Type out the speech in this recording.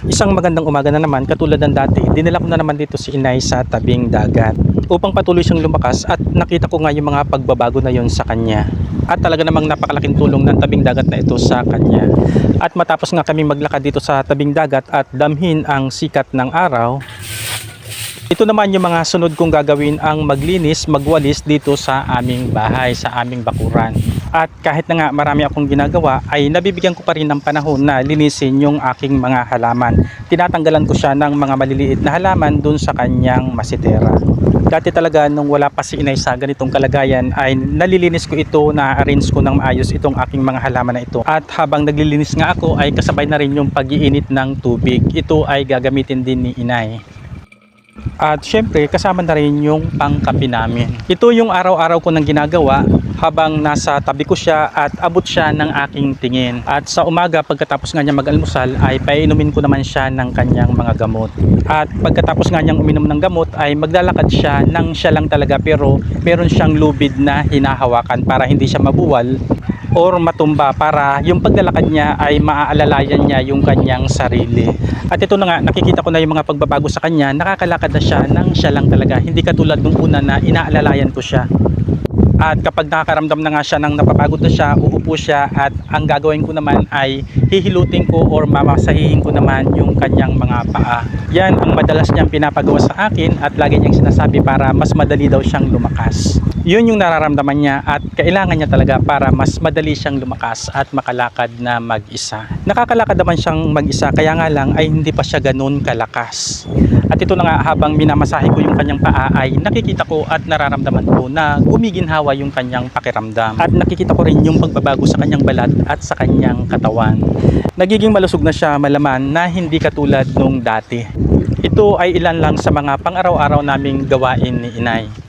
Isang magandang umaga na naman, katulad ng dati, dinala ko na naman dito si inay sa tabing dagat upang patuloy siyang lumakas at nakita ko nga yung mga pagbabago na yon sa kanya. At talaga namang napakalaking tulong ng tabing dagat na ito sa kanya. At matapos nga kami maglakad dito sa tabing dagat at damhin ang sikat ng araw, ito naman yung mga sunod kong gagawin ang maglinis, magwalis dito sa aming bahay, sa aming bakuran. At kahit na nga marami akong ginagawa ay nabibigyan ko pa rin ng panahon na linisin yung aking mga halaman. Tinatanggalan ko siya ng mga maliliit na halaman dun sa kanyang masitera. Dati talaga nung wala pa si inay sa ganitong kalagayan ay nalilinis ko ito, na-arrange ko ng maayos itong aking mga halaman na ito. At habang naglilinis nga ako ay kasabay na rin yung pag-iinit ng tubig. Ito ay gagamitin din ni inay. At syempre, kasama na rin yung pangkapi namin. Ito yung araw-araw ko nang ginagawa habang nasa tabi ko siya at abot siya ng aking tingin. At sa umaga, pagkatapos nga niya mag-almusal, ay painumin ko naman siya ng kanyang mga gamot. At pagkatapos nga niyang uminom ng gamot, ay maglalakad siya nang siya lang talaga pero meron siyang lubid na hinahawakan para hindi siya mabuwal or matumba para yung paglalakad niya ay maaalalayan niya yung kanyang sarili. At ito na nga, nakikita ko na yung mga pagbabago sa kanya, nakakalakad na siya nang siya lang talaga. Hindi katulad nung una na inaalalayan ko siya. At kapag nakakaramdam na nga siya ng napapagod na siya, uupo siya at ang gagawin ko naman ay hihilutin ko or mamasahihin ko naman yung kanyang mga paa. Yan ang madalas niyang pinapagawa sa akin at lagi niyang sinasabi para mas madali daw siyang lumakas. Yun yung nararamdaman niya at kailangan niya talaga para mas madali siyang lumakas at makalakad na mag-isa. Nakakalakad naman siyang mag-isa kaya nga lang ay hindi pa siya ganun kalakas. At ito na nga habang minamasahe ko yung kanyang paa ay nakikita ko at nararamdaman ko na gumiginhawa yung kanyang pakiramdam. At nakikita ko rin yung pagbabago sa kanyang balat at sa kanyang katawan. Nagiging malusog na siya malaman na hindi katulad nung dati. Ito ay ilan lang sa mga pang-araw-araw naming gawain ni inay.